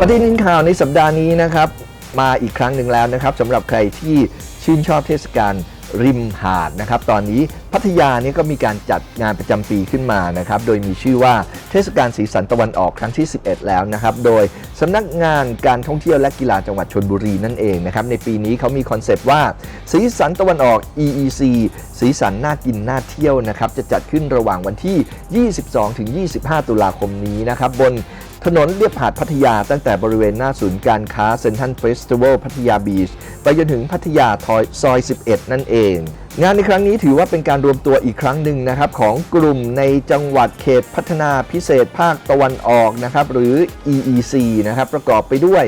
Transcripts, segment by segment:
ปฏิทินข่าวในสัปดาห์นี้นะครับ มาอีกครั้งหนึ่งแล้วนะครับสำหรับใครที่ชื่นชอบเทศกาล ริมหาดนะครับตอนนี้พัทยานี่ก็มีการจัดงานประจำปีขึ้นมานะครับโดยมีชื่อว่าเทศกาลสีสันตะวันออกครั้งที่ 11 แล้วนะครับโดยสำนักงานการท่องเที่ยวและกีฬาจังหวัดชนบุรีนั่นเองนะครับในปีนี้เขามีคอนเซปต์ว่าสีสันตะวันออก EEC สีสันน่ากินน่าเที่ยวนะครับจะจัดขึ้นระหว่างวันที่ 22-25 ตุลาคมนี้นะครับบน ถนนเลียบหาดพัทยาตั้งแต่บริเวณหน้าศูนย์การค้าเซ็นทรัลเฟสติวัลพัทยาบีช ไปจนถึงพัทยาทอยซอย 11 นั่นเองงานในครั้งนี้ถือว่าเป็นการรวมตัวอีกครั้งหนึ่งนะครับของกลุ่มในจังหวัดเขตพัฒนาพิเศษภาคตะวันออกนะครับหรือ EEC นะครับประกอบไปด้วย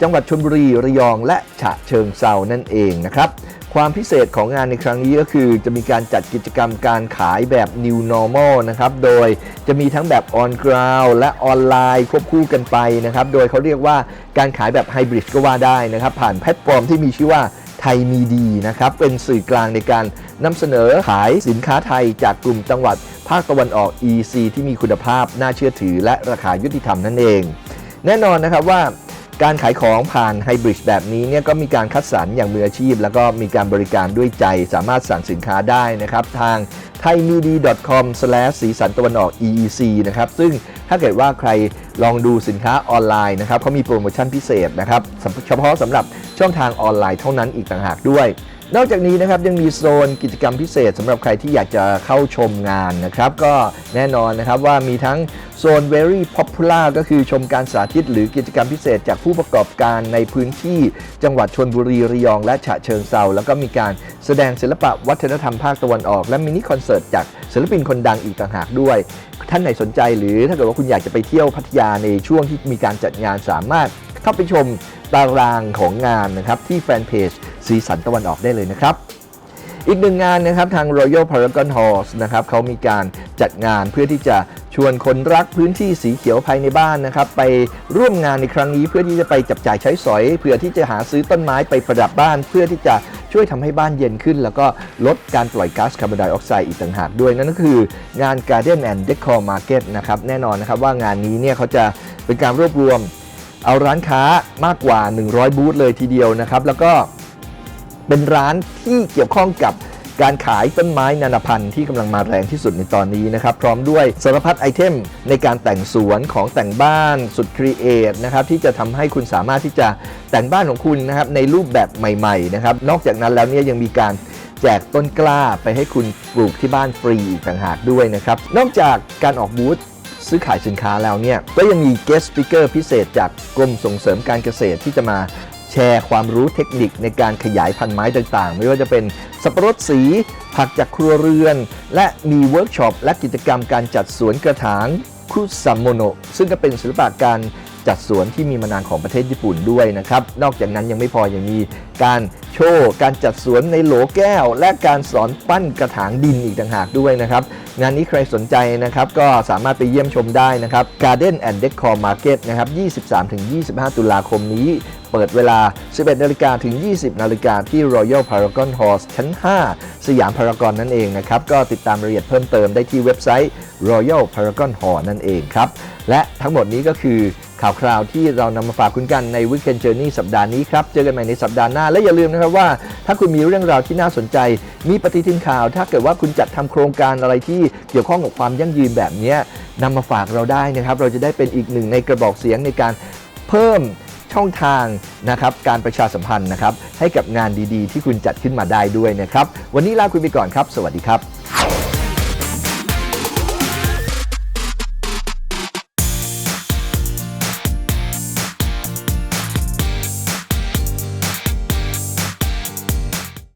จังหวัดชลบุรีระยองและฉะเชิงเซานั่นเองนะครับ ความพิเศษของงานในครั้งนี้ก็คือจะมีการจัดกิจกรรมการขายแบบ New Normal นะครับ โดยจะมีทั้งแบบ On Ground และออนไลน์ควบคู่กันไปนะครับ โดยเขาเรียกว่าการขายแบบไฮบริดก็ว่าได้นะครับ ผ่านแพลตฟอร์มที่มีชื่อว่าไทยมีดีนะครับ เป็นสื่อกลางในการนำเสนอขายสินค้าไทยจากกลุ่มจังหวัด ภาคตะวันออก EC ที่มีคุณภาพ น่าเชื่อถือ และราคายุติธรรมนั่นเอง แน่นอนนะครับว่า การขายของผ่านไฮบริดแบบนี้เนี่ยก็มีการคัดสรรอย่างมืออาชีพ แล้วก็มีการบริการด้วยใจสามารถสั่งสินค้าได้นะครับทาง thaimedi.com สีสันตะวันออก EEC นะครับซึ่งถ้าเกิดว่าใครลองดูสินค้าออนไลน์นะครับเขามีโปรโมชั่นพิเศษนะครับเฉพาะสำหรับ ช่องทางออนไลน์เท่านั้นอีกต่างหากด้วย นอกจากนี้นะครับยังมีโซนกิจกรรมพิเศษสำหรับใครที่อยากจะเข้าชมงานนะครับ ก็แน่นอนนะครับว่ามีทั้งโซน very popular ก็คือชมการสาธิตหรือกิจกรรมพิเศษจากผู้ประกอบการในพื้นที่จังหวัดชนบุรีระยองและฉะเชิงเซาแล้วก็มีการแสดงศิลปะวัฒนธรรมภาคตะวันออก และมินิคอนเสิร์ตจากศิลปินคนดังอีกต่างหากด้วย ท่านไหนสนใจหรือถ้าเกิดว่าคุณอยากจะไปเที่ยวพัทยาในช่วงที่มีการจัดงานสามารถ เข้าไปชมตารางของงานนะครับที่แฟนเพจสีสันตะวันออกได้เลยนะครับ อีกหนึ่งงานนะครับทาง Royal Paragon Halls นะครับเขามีการจัดงานเพื่อที่จะชวนคนรักพื้นที่สีเขียวภายในบ้านนะครับ ไปร่วมงานในครั้งนี้เพื่อที่จะไปจับจ่ายใช้สอยเพื่อที่จะหาซื้อต้นไม้ไปประดับบ้าน เพื่อที่จะช่วยทำให้บ้านเย็นขึ้น แล้วก็ลดการปล่อยก๊าซคาร์บอนไดออกไซด์อีกต่างหากด้วยนั่นก็คืองาน Garden and Decor Market นะครับแน่นอนนะครับว่างานนี้เนี่ยเขาจะเป็นการรวบรวม เอาร้านค้ามากกว่า 100 บูธเลยทีเดียวนะครับ แล้วก็เป็นร้านที่เกี่ยวข้องกับการขายต้นไม้นานาพันธุ์ที่กำลังมาแรงที่สุดในตอนนี้นะครับ พร้อมด้วยสารพัดไอเทมในการแต่งสวนของแต่งบ้านสุดครีเอทนะครับที่จะทำให้คุณสามารถที่จะแต่งบ้านของคุณนะครับในรูปแบบใหม่ๆนะครับ นอกจากนั้นแล้วเนี่ยยังมีการแจกต้นกล้าไปให้คุณปลูกที่บ้านฟรีอีกต่างหากด้วยนะครับ นอกจากการออกบูธ ซื้อขายสินค้าแล้วเนี่ย ก็ยังมี guest speaker พิเศษจากกรมส่งเสริมการเกษตรที่จะมาแชร์ความรู้เทคนิคในการขยายพันธุ์ไม้ต่างๆ ไม่ว่าจะเป็นสับปะรดสี ผักจากครัวเรือน และมีเวิร์กช็อปและกิจกรรมการจัดสวนกระถางคุซัมโมโนซึ่งก็เป็นศิลปะการจัดสวนที่มีมานานของประเทศญี่ปุ่นด้วยนะครับ นอกจากนั้นยังไม่พอยังมี การโชว์การจัดสวนในโหลแก้ว และการสอนปั้นกระถางดินอีกต่างหากด้วยนะครับงานนี้ใครสนใจนะครับก็สามารถไปเยี่ยมชมได้นะครับ Garden and Decor Market นะครับ 23-25 ตุลาคมนี้ เปิดเวลา 11 นาฬิกาถึง 20 นาฬิกาที่ Royal Paragon Hall ชั้น 5 สยามพารากอนนั่นเองนะครับ ก็ติดตามรายละเอียดเพิ่มเติมได้ที่เว็บไซต์ Royal Paragon Hall นั่นเองครับ และทั้งหมดนี้ก็คือข่าวคราวที่เรานำมาฝากคุณกันใน Weekend Journey สัปดาห์นี้ครับ เจอกันใหม่ในสัปดาห์หน้าและอย่าลืมนะครับว่า ถ้าคุณมีเรื่องราวที่น่าสนใจ มีปฏิทินข่าว ถ้าเกิดว่าคุณจัดทำโครงการอะไรที่เกี่ยวข้องกับความยั่งยืนแบบนี้นำมาฝากเราได้นะครับ เราจะได้เป็นอีกหนึ่งในกระบอกเสียงในการเพิ่มช่องทางนะครับการประชาสัมพันธ์นะครับให้กับงานดีๆ ที่คุณจัดขึ้นมาได้ด้วยนะครับ วันนี้ลาคุณไปก่อนครับ สวัสดีครับ